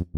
தமிழா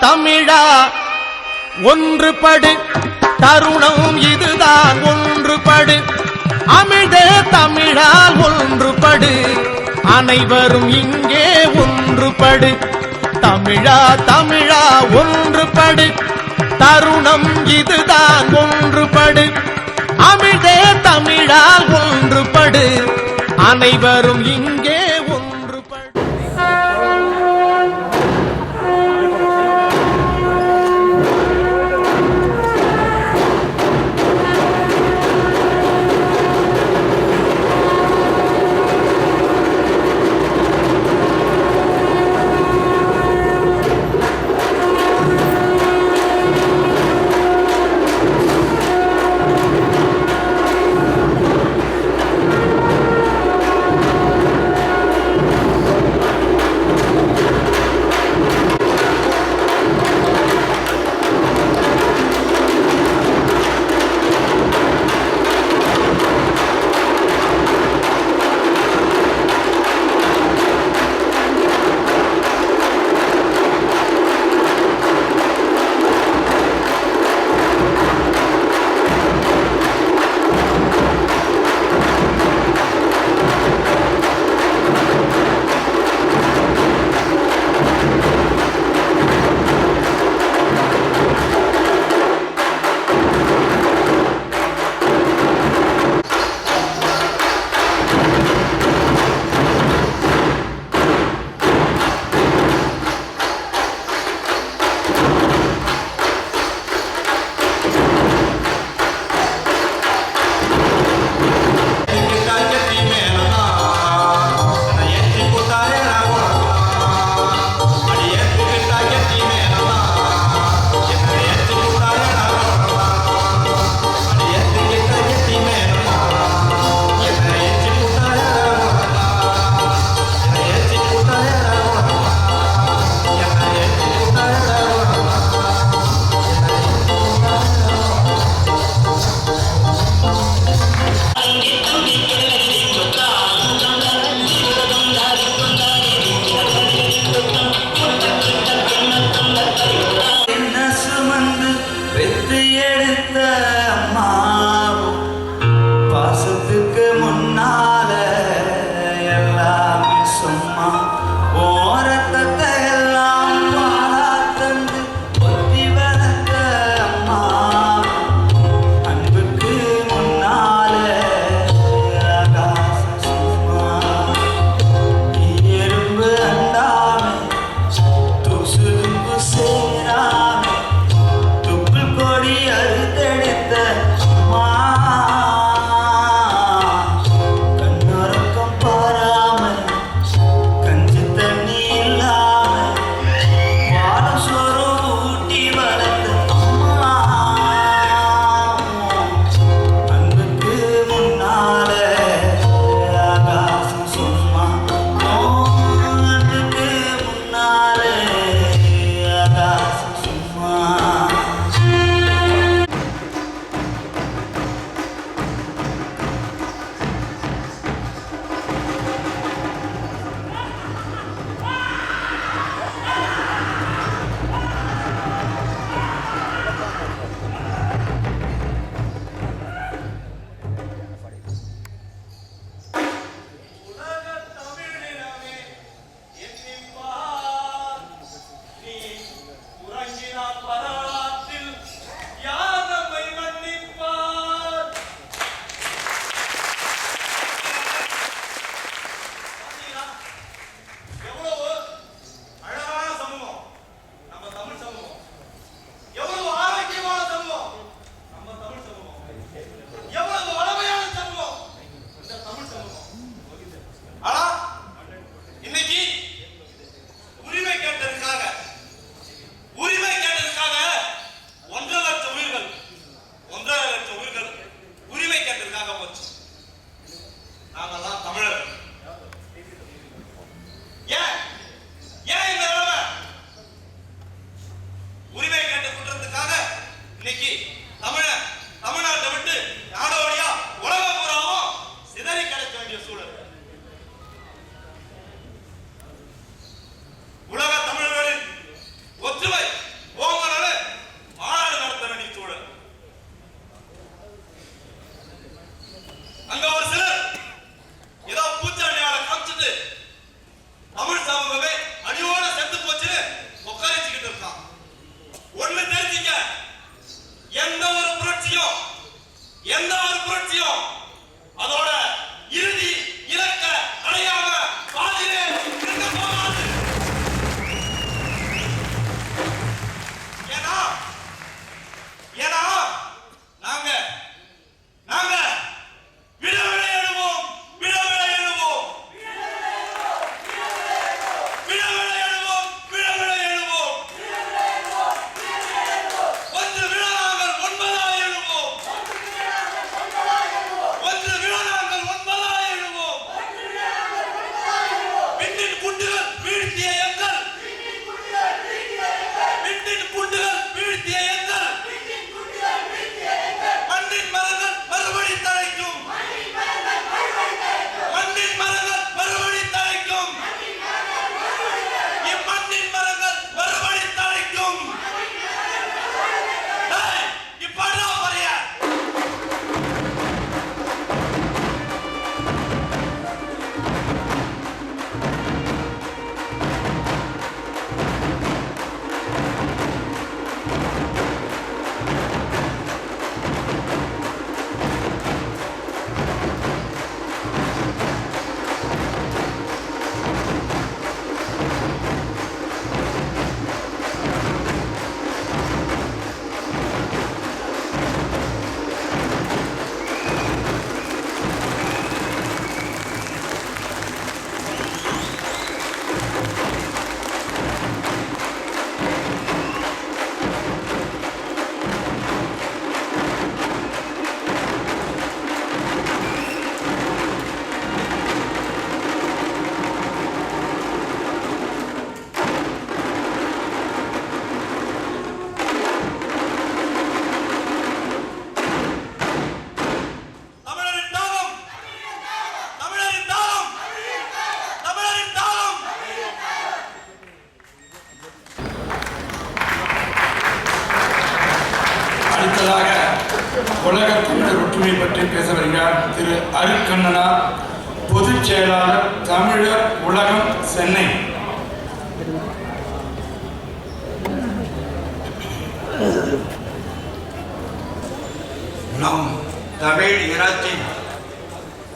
தமிழா ஒன்றுபடு. தருணம் இதுதான் ஒன்றுபடு. அமிழ்தே தமிழால் ஒன்றுபடு. அனைவரும் இங்கே ஒன்றுபடு. தமிழா தமிழா ஒன்றுபடு. தருணம் இதுதான். ஒன்றுபடு. அமிழ்தே தமிழால் ஒன்றுபடு. அனைவரும் இங்கே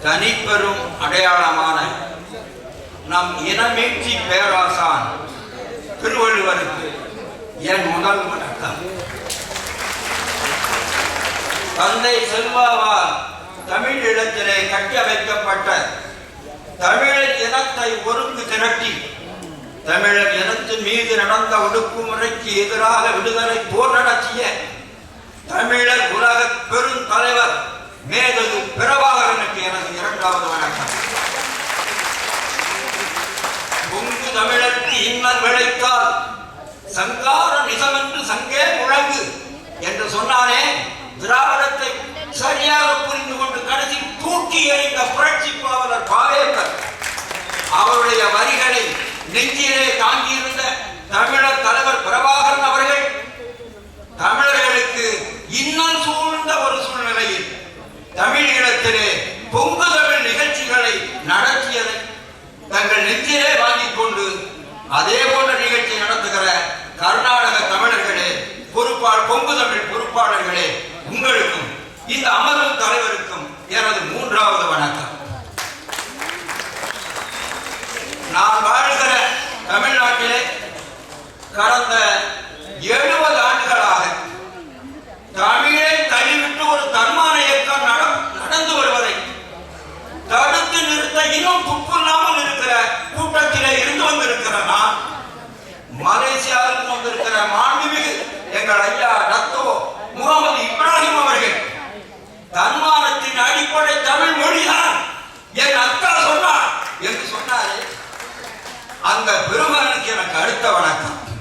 தனிப்பெரும் அடையாளமான நம் இனமீட்சி பேராசான் திருவள்ளுவருக்கு என் முதல் வணக்கம். தந்தை செல்வாவா தமிழ் இடத்திலே கட்டமைக்கப்பட்ட தமிழர் இனத்தை ஒருங்கு திரட்டி தமிழர் இனத்தின் மீது நடந்த ஒடுக்குமுறைக்கு எதிராக விடுதலை போர் நடத்திய தமிழர் உலக பெரும் தலைவர் மேதகு பிரபாகரனுக்கு எனது இரண்டாவது வணக்கம். கொங்கு தமிழருக்கு இன்னல் விளைத்தால் சங்கார நிசமென்று சங்கே முழங்கு என்று சொன்னானே திராவிடத்தை சரியாக புரிந்து கொண்டு கடைசி தூக்கி எறிந்த புரட்சி பாவலர் பாவேந்தர். அவருடைய வரிகளை நெஞ்சிலே தாங்கியிருந்த தமிழர் தலைவர் பிரபாகரன் அவர்கள் தமிழர்களுக்கு இன்னும் சூழ்நிலை தமிழ் ஈழத்திலே பொங்கு தமிழ் நிகழ்ச்சிகளை நடத்தியதை தங்கள் நெஞ்சிலே வாங்கிக் கொண்டு அதே போன்ற நிகழ்ச்சி நடத்துகிற கர்நாடக தமிழர்களே பொறுப்பாளர் பொங்கு தமிழ் பொறுப்பாளர்களே உங்களுக்கும் இந்த அமர்வு தலைவருக்கும் 야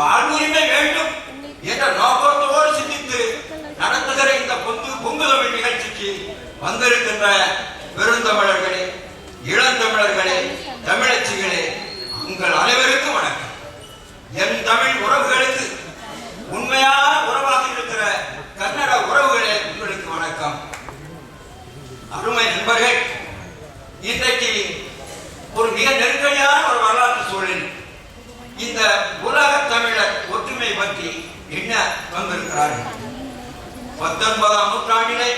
வாழ்வுரிமை வேண்டும் என்ற நோக்கத்தோடு சிந்தித்து நடத்துகிற இந்த பொங்கு தமிழ் நிகழ்ச்சிக்கு வந்திருக்கின்ற பெருந்தமிழர்களே இளந்தமிழர்களே தமிழச்சிகளே உங்கள் அனைவருக்கும் வணக்கம். என் தமிழ் உறவுகளுக்கு உண்மையான உறவாக இருக்கிற கன்னட உறவுகளே உங்களுக்கு வணக்கம். அருமை நண்பர்கள் இன்றைக்கு ஒரு மிக நெருக்கடியான ஒரு வரலாற்று சூழல் இந்த உலக தமிழர் ஒற்றுமை பற்றி என்ன வந்திருக்கிறார்கள் பத்தொன்பதாம் நூற்றாண்டிலே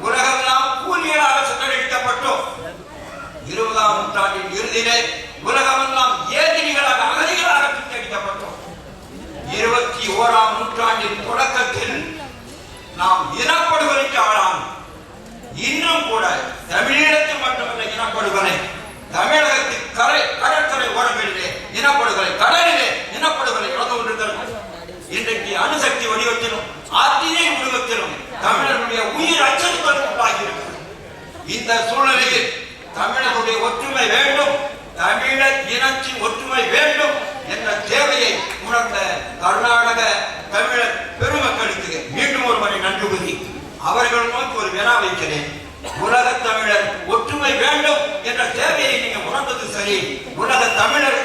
உலகெல்லாம் கூலியலாக சுட்டடிக்கப்பட்டோம் இருபதாம் நூற்றாண்டின் இறுதியிலே உலகமெல்லாம் ஏதிரிகளாக அகதிகளாக சுற்றடிக்கப்பட்டோம் இருபத்தி ஓராம் நூற்றாண்டின் தொடக்கத்தில் நாம் இனப்படுகொலைக்கு ஆளாம் இன்னும் கூட தமிழீழத்தில் மட்டுமல்ல இனப்படுகொலை தமிழகத்தின் கரை இனப்படுகொலை கடலிலே இனப்படுகொலை நடந்து கொண்டிருக்கிறது. இன்றைக்கு அணுசக்தி வடிவத்திலும் ஆற்றினை உருவத்திலும் தமிழர்களுடைய உயிர் அச்சத்துக்கு உண்டாகியிருக்கிறது இந்த சூழ்நிலையில் தமிழர்களுடைய ஒற்றுமை வேண்டும் தமிழர் இனத்தின் ஒற்றுமை வேண்டும் என்ற தேவையை உணர்ந்த கர்நாடக தமிழர் பெருமக்களுக்கு மீண்டும் ஒரு முறை நன்றி கூறி அவர்கள் நோக்கி ஒரு வினா வைக்கிறேன். உலக தமிழர் ஒற்றுமை வேண்டும் என்ற தேவையை நீங்க உணர்ந்தது சரி. உலக தமிழர்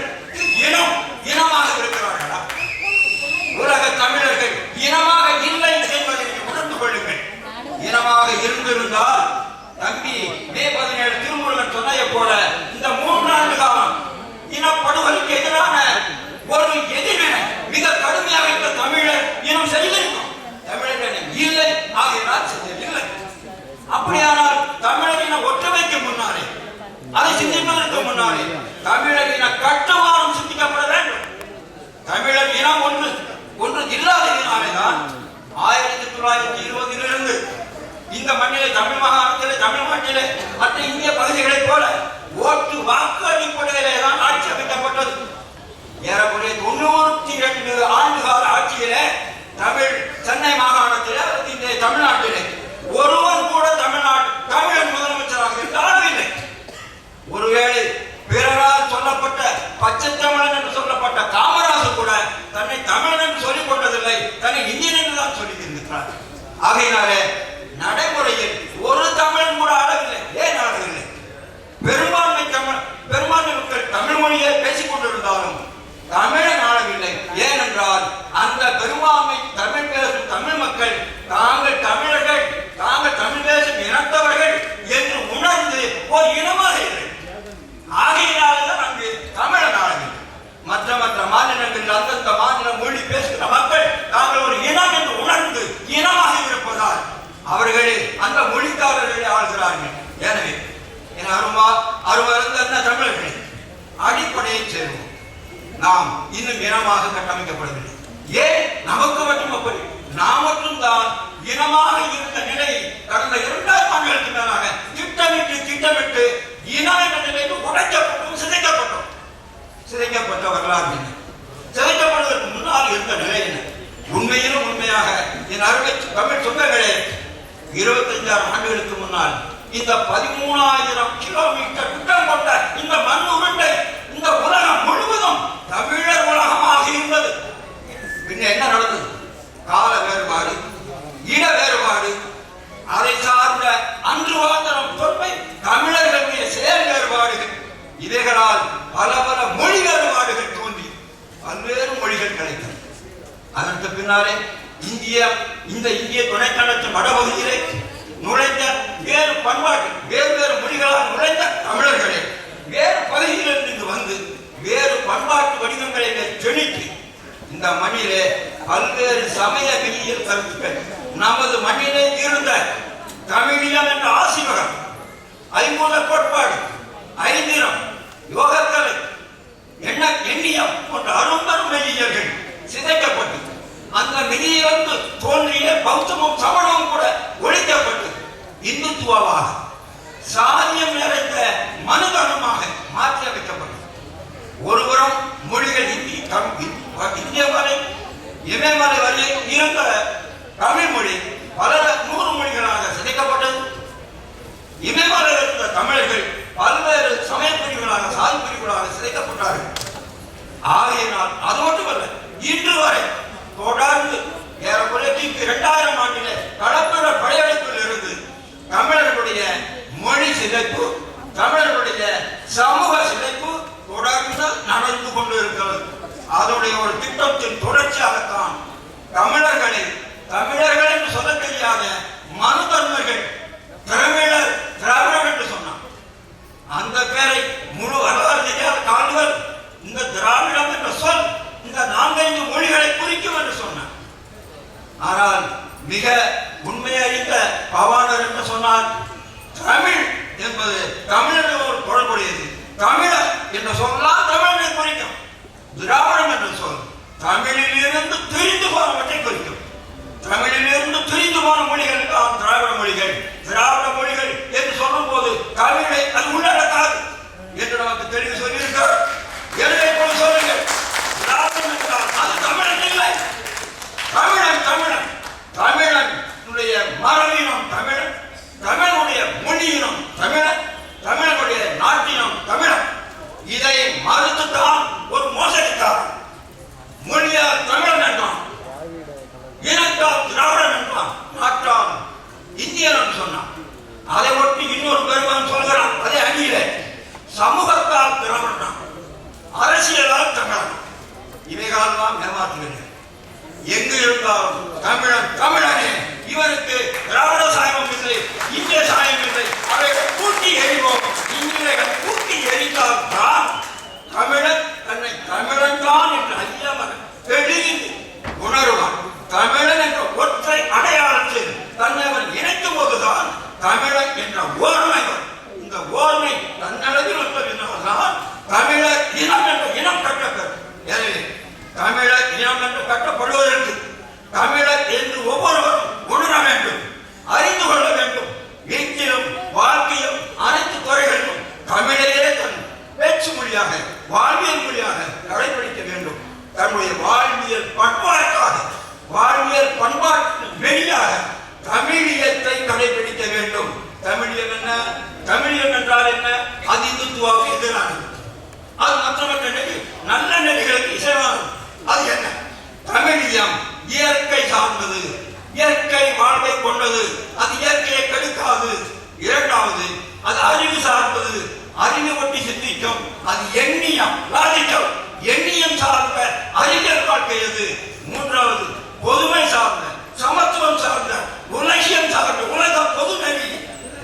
தமிழரின அடிப்படையை சேர்வோம் நாம் இன்னும் இனமாக கட்டமைக்கப்படவில்லை ஏன்? நமக்கு மட்டும் அப்படி. நாம் மட்டும் தான் இனமாக இருந்த நிலை கடந்த இரண்டாயிரம் ஆண்டுகளுக்கு மேலாக திட்டமிட்டு திட்டமிட்டு இனம் என்ற நிலைக்கு உடைக்கப்பட்டோம் சிதைக்கப்பட்டோம். சிதைக்கப்பட்ட வரலாறு என்ன? சிதைக்கப்படுவதற்கு முன்னால் இருந்த நிலை என்ன? உண்மையிலும் உண்மையாக என் அருமை தமிழ் சொந்தங்களே இருபத்தஞ்சாயிரம் ஆண்டுகளுக்கு முன்னால் இந்த பதிமூணாயிரம் கிலோமீட்டர் குற்றம் கொண்ட இந்த மண் உருண்டை இந்த உலகம் முழுவதும் தமிழர் உலகமாக இருந்தது. பின்ன என்ன நடந்தது? கால வேறுபாடு இன வேறுபாடு அதை சார்ந்த அன்று வாழ்ந்தனம் தொன்மை தமிழர்களுடைய செயல் வேறுபாடுகள் இவைகளால் பல பல மொழி வேறுபாடுகள் தோன்றி பல்வேறு மொழிகள் கிடைத்தன. அதற்கு பின்னாலே இந்திய இந்த இந்திய துணைக்கண்டத்தின் வடபகுதியிலே நுழைந்த வேறு பண்பாட்டு வேறு வேறு மொழிகளால் நுழைந்த தமிழர்களே வேறு பகுதியிலிருந்து வந்து வேறு பண்பாட்டு வடிவங்களை திணித்து இந்த மண்ணிலே பல்வேறு சமய வெளியில் கருத்துக்கள் நமது மண்ணிலே இருந்த தமிழியம் என்ற ஆசீர்வகம் ஐம்பூத கோட்பாடு ஐந்திரம் யோகக்கலை எண்ண எண்ணியம் போன்ற அரும்பெரும் மெய்யியல்கள் சிதைக்கப்பட்டு அந்த மெய்யிலிருந்து தோன்றிய பௌத்தமும் சமணமும் கூட ஒழிக்கப்பட்டு இந்துத்துவமாக சாதியம் நிறைந்த மனுதனமாக மாற்றி அமைக்கப்பட்டது ஒருபுறம் மொழிகள் இந்தி தமிழ் இந்திய வரை இமயமலை வரை இருந்த தமிழ் மொழி பல நூறு மொழிகளாக சிதைக்கப்பட்டது. இமயமலையில் இருந்த தமிழர்கள் பல்வேறு சமய பிரிவுகளாக சாதி பிரிவுகளாக சிதைக்கப்பட்டார்கள். ஆகையினால் அது மட்டுமல்ல இன்று வரை தொடர்ந்து ஏறக்குறைய கிபி இரண்டாயிரம் ஆண்டிலே களப்பிரர் பழைய தமிழிலிருந்து பிரிந்து போனவற்றை குறிக்கும். தமிழிலிருந்து பிரிந்து போன மொழிகள் திராவிட மொழிகள். திராவிட மொழிகள் என்று சொல்லும் போது தமிழை இயற்கை வாழ்வை கொண்டது. அது இயற்கையை கெடுக்காது. இரண்டாவது அது அறிவு சார்ந்தது. அறிவு ஒட்டி சிந்திக்கும். அது எண்ணியம் லாஜிக்கம் எண்ணியம் சார்ந்த அறிஞர் வாழ்க்கை அது மூன்றாவது பொதுமை சார்ந்த சமத்துவம் சார்ந்த உலகியம் சார்ந்த உலக பொது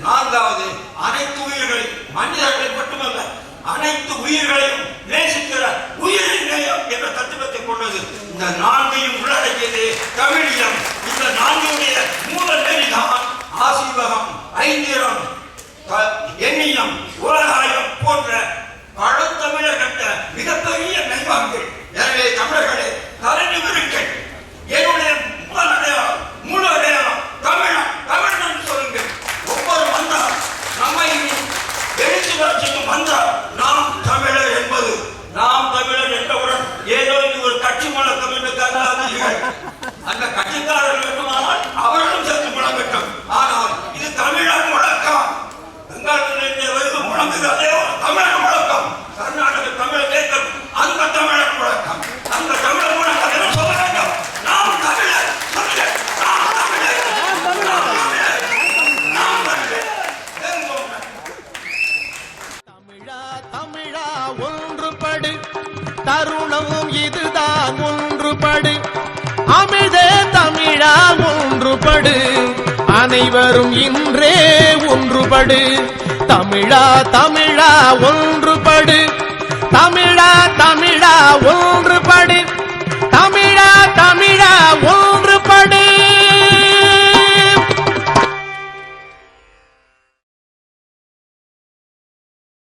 நான்காவது அனைத்து உயிர்களை மனிதர்கள் மட்டுமல்ல அனைத்து உயிர்களையும் நேசிக்கிற உயிர் நேயம் என்ற தத்துவத்தை கொண்டது இந்த நான்கையும் உள்ளடக்கியது தமிழியம் இந்த நான்குடைய மூல நெறிதான் ஆசீர்வகம் ஐந்திரம் எண்ணியம் உலகாயம் போன்ற அனைவரும் இன்றே ஒன்றுபடு. தமிழா தமிழா ஒன்றுபடு. தமிழா தமிழா ஒன்று